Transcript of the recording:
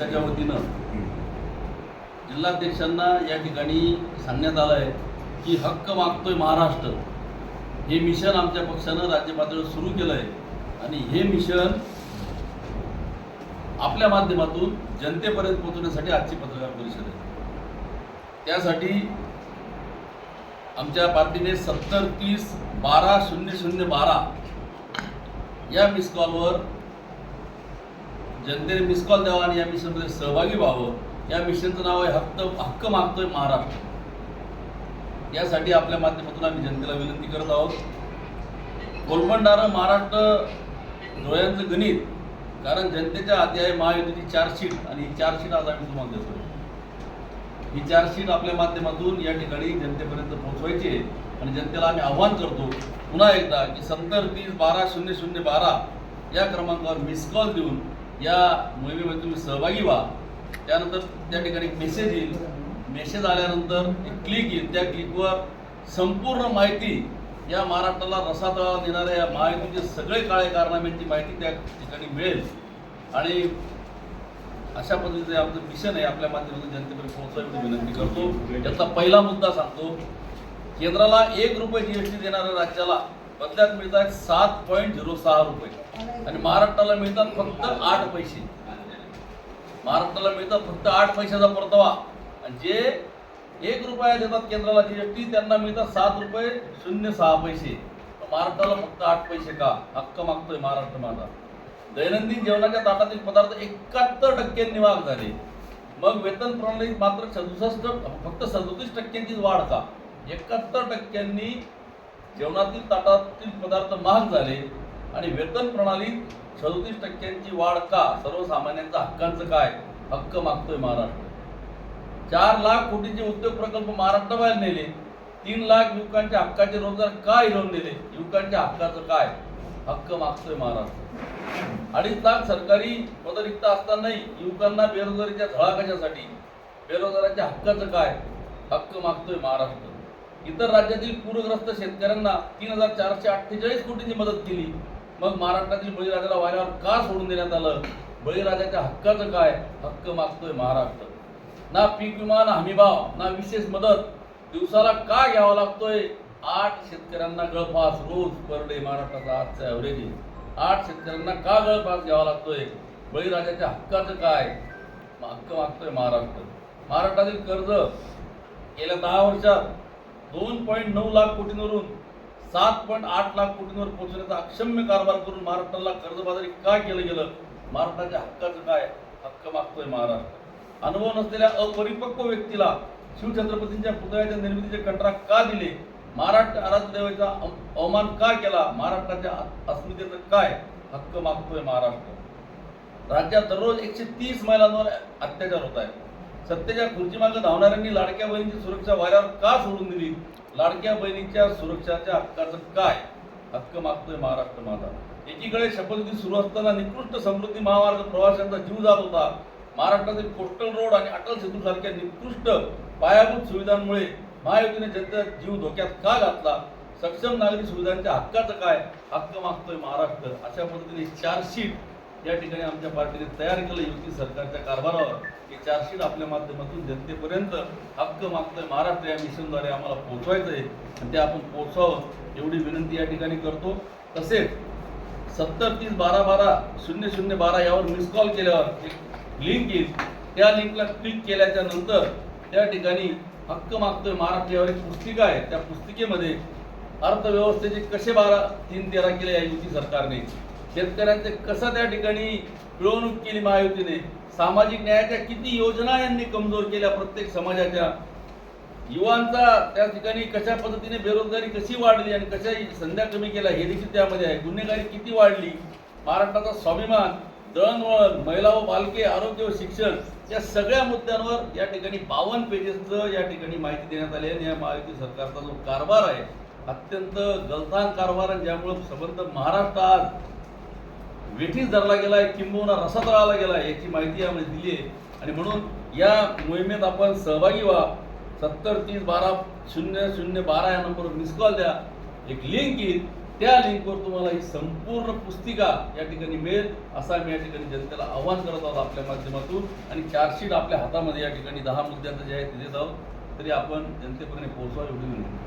पक्षाच्या वतीनं जिल्हाध्यक्षांना या ठिकाणी सांगण्यात आलं आहे की हक्क मागतोय महाराष्ट्र. हे मिशन आमच्या पक्षानं राज्य पातळीवर सुरू केलं आहे. आणि हे मिशन आपल्या माध्यमातून जनतेपर्यंत पोहोचवण्यासाठी आजची पत्रकार परिषद आहे. त्यासाठी आमच्या पार्टीने सत्तर तीस बारा शून्य शून्य बारा या मिस कॉलवर जनतेने मिस कॉल द्यावा आणि या मिशनमध्ये सहभागी व्हावं. या मिशनचं नाव आहे हक्क हक्क मागतोय महाराष्ट्र. यासाठी आपल्या माध्यमातून आम्ही जनतेला विनंती करत आहोत. कोलमंडारं महाराष्ट्र डोळ्यांचं गणित कारण जनतेच्या हाती आहे महायुतीची चार्जशीट आणि ही चार्जशीट आज आम्ही तुम्हाला देतोय. ही चार्जशीट आपल्या माध्यमातून या ठिकाणी जनतेपर्यंत पोहोचवायची आहे आणि जनतेला आम्ही आव्हान करतो पुन्हा एकदा की सत्तर तीस बारा शून्य शून्य बारा या क्रमांकावर मिस कॉल देऊन या मोहिमेमध्ये तुम्ही सहभागी व्हा. त्यानंतर त्या ठिकाणी एक मेसेज येईल. मेसेज आल्यानंतर एक क्लिक येईल. त्या क्लिकवर संपूर्ण माहिती या महाराष्ट्राला रसातळा देणाऱ्या या महायुतीचे सगळे काळे कारनाम्यांची माहिती त्या ठिकाणी मिळेल. आणि अशा पद्धतीचं आमचं मिशन आहे. आपल्या माध्यमातून जनतेपर्यंत पोहोचवायची विनंती करतो. याचा पहिला मुद्दा सांगतो. केंद्राला एक रुपये जी एस टी देणाऱ्या राज्याला बदल्यात मिळतात सात पॉईंट झिरो सहा रुपये. आणि महाराष्ट्राला मिळतात फक्त आठ पैसे. महाराष्ट्राला मिळतात फक्त आठ पैशाचा परतावा. आणि जे एक रुपया देतात केंद्राला जीएसटी त्यांना मिळतात सात रुपये शून्य सहा पैसे. महाराष्ट्राला फक्त आठ पैसे का? हक्क मागतोय महाराष्ट्र माझा. दैनंदिन जेवणाच्या ताटातील पदार्थ एकाहत्तर टक्क्यांनी वाढ झाले. मग वेतन प्रणालीत मात्र सदुसष्ट फक्त सदोतीस टक्क्यांचीच वाढ का? एकाहत्तर टक्क्यांनी जेवणातील ताटातील पदार्थ महाग झाले आणि वेतन प्रणालीत सदोतीस टक्क्यांची वाढ का? सर्वसामान्यांचा हक्कांचं काय? हक्क मागतोय महाराष्ट्र. चार लाख कोटीचे उद्योग प्रकल्प महाराष्ट्राबाहेर नेले. तीन लाख युवकांच्या हक्काचे रोजगार का हिरवून दिले युवकांच्या हक्काचं काय? हक्क मागतोय महाराष्ट्र. अडीच लाख सरकारी पदरिक्त असतानाही युवकांना बेरोजगारीच्या झळा कशासाठी? बेरोजगाराच्या हक्काचं काय? हक्क मागतोय महाराष्ट्र. इतर राज्यातील पूरग्रस्त शेतकऱ्यांना तीन हजार चारशे अठ्ठेचाळीस कोटींची मदत केली. मग महाराष्ट्रातील बळीराजाला वाऱ्यावर का सोडून देण्यात आलं? बळीराजाच्या हक्काचं काय? हक्क मागतोय महाराष्ट्र. ना पीक विमा ना हमीभाव ना विशेष मदत. दिवसाला का घ्यावा लागतोय? आठ शेतकऱ्यांना गळफास रोज पर डे महाराष्ट्राचा आजचा ॲव्हरेज आठ शेतकऱ्यांना का गळफास घ्यावा लागतोय? बळीराजाच्या हक्काचं काय? हक्क मागतोय महाराष्ट्र. महाराष्ट्रातील कर्ज गेल्या दहा वर्षात दोन पॉईंट नऊ लाख कोटींवरून सात पॉईंट आठ लाख कोटींवर पोहोचण्याचा अक्षम्य कारभार करून महाराष्ट्राला कर्जबाजारी का केलं गेलं? महाराष्ट्राच्या हक्काचं काय? हक्क मागतोय महाराष्ट्र. अनुभव नसलेल्या अपरिपक्व व्यक्तीला शिवछत्रपतींच्या पुतळ्याच्या निर्मितीचे कंत्राट का दिले? महाराष्ट्र आराध्य देवाचा अवमान का केला? महाराष्ट्राच्या अस्मितेचं काय? हक्क मागतोय महाराष्ट्र. राज्यात दररोज एकशे तीस महिलांवर अत्याचार होत आहे सत्तेच्या खुर्चीमागं धावणाऱ्यांनी लाडक्या बहिणीची सुरक्षा वाऱ्यावर का सोडून दिली? लाडक्या बहिणीच्या सुरक्षाच्या हक्काचं काय? हक्क मागतोय महाराष्ट्र माझा. एकीकडे शपथविधी सुरू असताना निकृष्ट समृद्धी महामार्ग प्रवाशांचा जीव जात होता. महाराष्ट्रातील कोस्टल रोड आणि अटल सेतू सारख्या निकृष्ट पायाभूत सुविधांमुळे महायुतीने जनतेचा जीव धोक्यात का घातला? सक्षम नागरी सुविधांच्या हक्काचं काय? हक्क मागतोय महाराष्ट्र. अशा पद्धतीने चार्जशीट या ठिकाणी आमच्या पार्टीने तयार केलं युती सरकारच्या कारभारावर. की चार्जशीट आपल्या माध्यमातून जनतेपर्यंत हक्क मागतं महाराष्ट्र या मिशनद्वारे आम्हाला पोचवायचं आहे आणि ते आपण पोहोचवावं एवढी विनंती या ठिकाणी करतो. तसेच सत्तर तीस बारा बारा शून्य शून्य बारा यावर मिस कॉल केल्यावर एक लिंक येईल. त्या लिंकला क्लिक केल्याच्यानंतर त्या ठिकाणी हक्क मागतोय महाराष्ट्र यावर एक पुस्तिका आहे. त्या पुस्तिकेमध्ये अर्थव्यवस्थेचे कसे बारा तीन तेरा केले या युती सरकारने. शेतकऱ्यांचे कसं त्या ठिकाणी पिळवणूक केली महायुतीने? सामाजिक न्यायाच्या किती योजना यांनी कमजोर केल्या प्रत्येक समाजाच्या? युवांचा त्या ठिकाणी कशा पद्धतीने बेरोजगारी कशी वाढली आणि कशा संध्या कमी केल्या हे देखील त्यामध्ये आहे. गुन्हेगारी किती वाढली? महाराष्ट्राचा स्वाभिमान दळणवळण महिला व बालके आरोग्य व शिक्षण या सगळ्या मुद्द्यांवर या ठिकाणी बावन्न पेजेसचं या ठिकाणी माहिती देण्यात आली आणि या महायुती सरकारचा जो कारभार आहे अत्यंत गलथान कारभार आणि ज्यामुळं संबंध महाराष्ट्र आज वेठीस धरला गेलाय किंबहुना रसा तळाला गेलाय याची माहिती यामध्ये दिली आहे आणि म्हणून या मोहिमेत आपण सहभागी व्हा. सत्तर तीस बारा शून्य शून्य बारा या नंबरवर मिस कॉल द्या. एक लिंक येईल. त्या लिंकवर तुम्हाला ही संपूर्ण पुस्तिका या ठिकाणी मिळेल. असा मी या ठिकाणी जनतेला आव्हान करत आहोत आपल्या माध्यमातून. आणि चार्जशीट आपल्या हातामध्ये या ठिकाणी दहा मुद्द्यांचं जे आहे ते देत आहोत. तरी आपण जनतेपर्यंत पोहोचवा एवढी विनंती.